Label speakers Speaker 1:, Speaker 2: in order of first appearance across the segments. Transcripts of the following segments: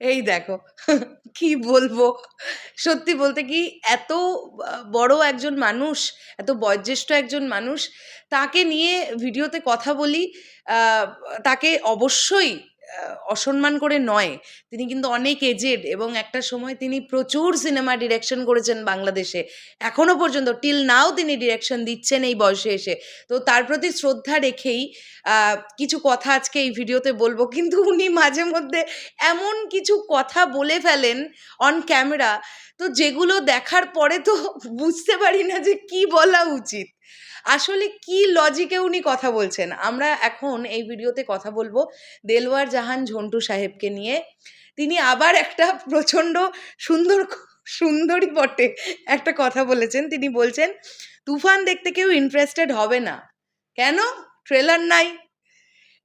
Speaker 1: এই দেখো, কি বলব? সত্যি বলতে কি এত বড় একজন মানুষ, এত বয়োজ্যেষ্ঠ একজন মানুষ, তাকে নিয়ে ভিডিওতে কথা বলি তাকে অবশ্যই অসম্মান করে নয়। তিনি কিন্তু অনেক এজেড এবং একটা সময় তিনি প্রচুর সিনেমা ডিরেকশন করেছেন বাংলাদেশে। এখনও পর্যন্ত টিল নাও তিনি ডিরেকশন দিচ্ছেন এই বয়সে এসে। তো তার প্রতি শ্রদ্ধা রেখেই কিছু কথা আজকে এই ভিডিওতে বলব। কিন্তু উনি মাঝে মধ্যে এমন কিছু কথা বলে ফেলেন অন ক্যামেরা তো যেগুলো দেখার পরে তো বুঝতে পারি না যে কি বলা উচিত। আসলে কি লজিকে উনি কথা বলছেন? আমরা এখন এই ভিডিওতে কথা বলব দেলওয়ার জাহান ঝন্টু সাহেবকে নিয়ে। তিনি আবার একটা প্রচণ্ড সুন্দর সুন্দরী বটে একটা কথা বলেছেন। তিনি বলছেন, তুফান দেখতে কেউ ইন্টারেস্টেড হবে না। কেন? ট্রেলার নাই।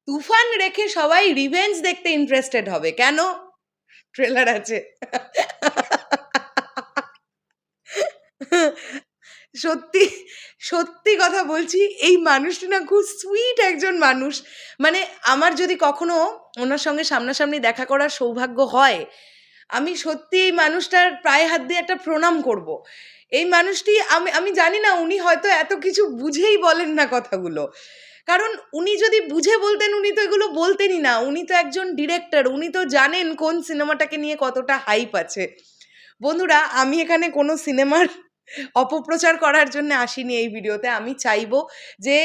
Speaker 1: তুফান রেখে সবাই রিভেঞ্জ দেখতে ইন্টারেস্টেড হবে। কেন? ট্রেলার আছে। সত্যি সত্যি কথা বলছি, এই মানুষটি না খুব সুইট একজন মানুষ। মানে আমার যদি কখনো ওনার সঙ্গে সামনাসামনি দেখা করার সৌভাগ্য হয়, আমি সত্যি এই মানুষটার প্রায় হাত দিয়ে একটা প্রণাম করব। এই মানুষটি, আমি আমি জানি না উনি হয়তো এত কিছু বুঝেই বলেন না কথাগুলো। কারণ উনি যদি বুঝে বলতেন, উনি তো এগুলো বলতেনই না। উনি তো একজন ডিরেক্টর উনি তো জানেন কোন সিনেমাটাকে নিয়ে কতটা হাইপ আছে। বন্ধুরা, আমি এখানে কোনো সিনেমার অপপ্রচার করার জন্য আসিনি এই ভিডিওতে। আমি চাইব যে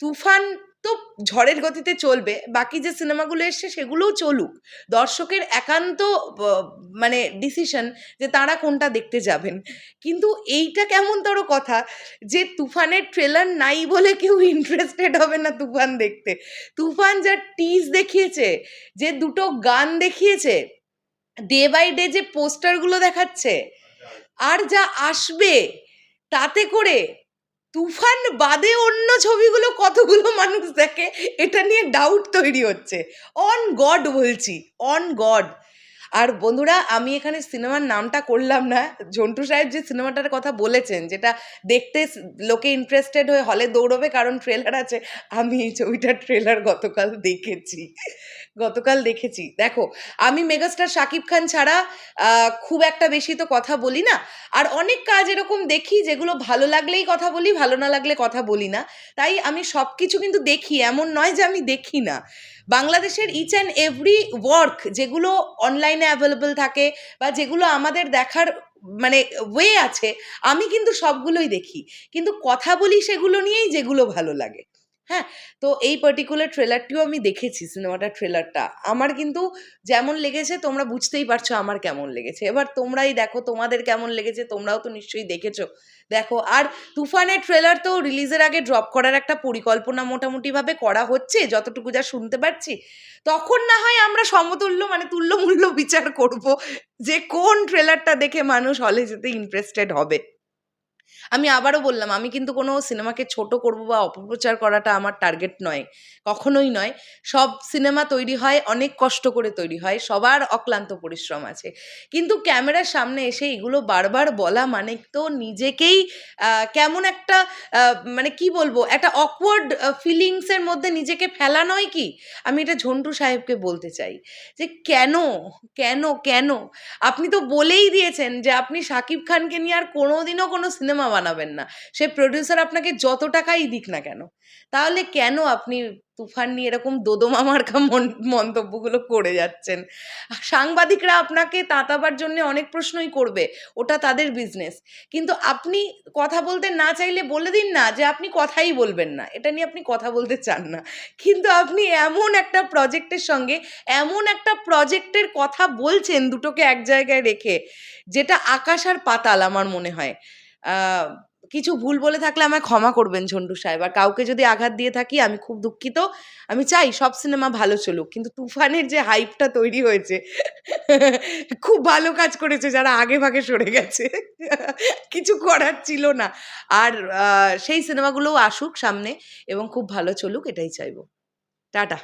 Speaker 1: তুফান তো ঝড়ের গতিতে চলবে, বাকি যে সিনেমাগুলো এসছে সেগুলোও চলুক। দর্শকের একান্ত মানে ডিসিশন যে তারা কোনটা দেখতে যাবেন। কিন্তু এইটা কেমন তর কথা যে তুফানের ট্রেলার নাই বলে কেউ ইন্টারেস্টেড হবে না তুফান দেখতে। তুফান যা টিজ দেখিয়েছে, যে দুটো গান দেখিয়েছে ডে বাই ডে যে পোস্টারগুলো দেখাচ্ছে আর যা আসবে তাতে করে তুফান বাদে অন্য ছবিগুলো কতগুলো মানুষ দেখে, এটা নিয়ে ডাউট তৈরি হচ্ছে। অন গড বলছি অন গড আর বন্ধুরা, আমি এখানে সিনেমার নামটা করলাম না। ঝন্টু সাহেব যে সিনেমাটার কথা বলেছেন, যেটা দেখতে লোকে ইন্টারেস্টেড হয়ে হলে দৌড়বে কারণ ট্রেলার আছে, আমি এই ছবিটার ট্রেলার গতকাল দেখেছি। গতকাল দেখেছি। দেখো, আমি মেগাস্টার শাকিব খান ছাড়া খুব একটা বেশি তো কথা বলি না। আর অনেক কাজ এরকম দেখি যেগুলো ভালো লাগলেই কথা বলি, ভালো না লাগলে কথা বলি না। তাই আমি সব কিছু কিন্তু দেখি, এমন নয় যে আমি দেখি না। বাংলাদেশের ইচ অ্যান্ড এভরি ওয়ার্ক যেগুলো অনলাইনে অ্যাভেলেবল থাকে বা যেগুলো আমাদের দেখার মানে ওয়ে আছে, আমি কিন্তু সবগুলোই দেখি। কিন্তু কথা বলি সেগুলো নিয়েই যেগুলো ভালো লাগে। হ্যাঁ তো এই পার্টিকুলার ট্রেলারটিও আমি দেখেছি সিনেমাটার ট্রেলারটা আমার কিন্তু যেমন লেগেছে, তোমরা বুঝতেই পারছ আমার কেমন লেগেছে। এবার তোমরাই দেখো, তোমাদের কেমন লেগেছে, তোমরাও তো নিশ্চয়ই দেখেছ। দেখো, আর তুফানের ট্রেলার তো রিলিজের আগে ড্রপ করার একটা পরিকল্পনা মোটামুটিভাবে করা হচ্ছে, যতটুকু যা শুনতে পারছি। তখন না হয় আমরা সমতুল্য মানে তুল্যমূল্য বিচার করব যে কোন ট্রেলারটা দেখে মানুষ হলে যেতে ইন্টারেস্টেড হবে। আমি আবারও বললাম, আমি কিন্তু কোনো সিনেমাকে ছোট করব বা অপপ্রচার করাটা আমার টার্গেট নয়, কখনোই নয়। সব সিনেমা তৈরি হয়, অনেক কষ্ট করে তৈরি হয়, সবার অক্লান্ত পরিশ্রম আছে। কিন্তু ক্যামেরার সামনে এসে এগুলো বারবার বলা মানে তো নিজেকেই কেমন একটা মানে কি বলব, একটা অকওয়ার্ড ফিলিংসের মধ্যে নিজেকে ফেলা নয় কি? আমি এটা ঝন্টু সাহেবকে বলতে চাই যে কেন কেন কেন? আপনি তো বলেই দিয়েছেন যে আপনি শাকিব খানকে নিয়ে আর কোনোদিনও কোনো সিনেমা বানাবেন না। সে প্রডিউসার আপনাকে যত টাকাই দিক না কেন, তাহলে কেন আপনি তুফান নিয়ে এরকম দোদমা মার্কা মন- মন্তব্যগুলো করে যাচ্ছেন? সাংবাদিকরা আপনাকে তাতাবার জন্য অনেক প্রশ্নই করবে, ওটা তাদের বিজনেস কিন্তু আপনি কথা বলতে না চাইলে বলে দিন না যে আপনি কথাই বলবেন না, এটা নিয়ে আপনি কথা বলতে চান না। কিন্তু আপনি এমন একটা প্রজেক্টের সঙ্গে, এমন একটা প্রজেক্টের কথা বলছেন দুটোকে এক জায়গায় রেখে, যেটা আকাশ আর পাতাল আমার মনে হয়। কিছু ভুল বলে থাকলে আমায় ক্ষমা করবেন ঝন্টু সাহেব। আর কাউকে যদি আঘাত দিয়ে থাকি, আমি খুব দুঃখিত। আমি চাই সব সিনেমা ভালো চলুক, কিন্তু তুফানের যে হাইপটা তৈরি হয়েছে, খুব ভালো কাজ করেছে যারা আগে ভাগে সরে গেছে। কিছু করার ছিল না। আর সেই সিনেমাগুলোও আসুক সামনে এবং খুব ভালো চলুক, এটাই চাইব। টাটা।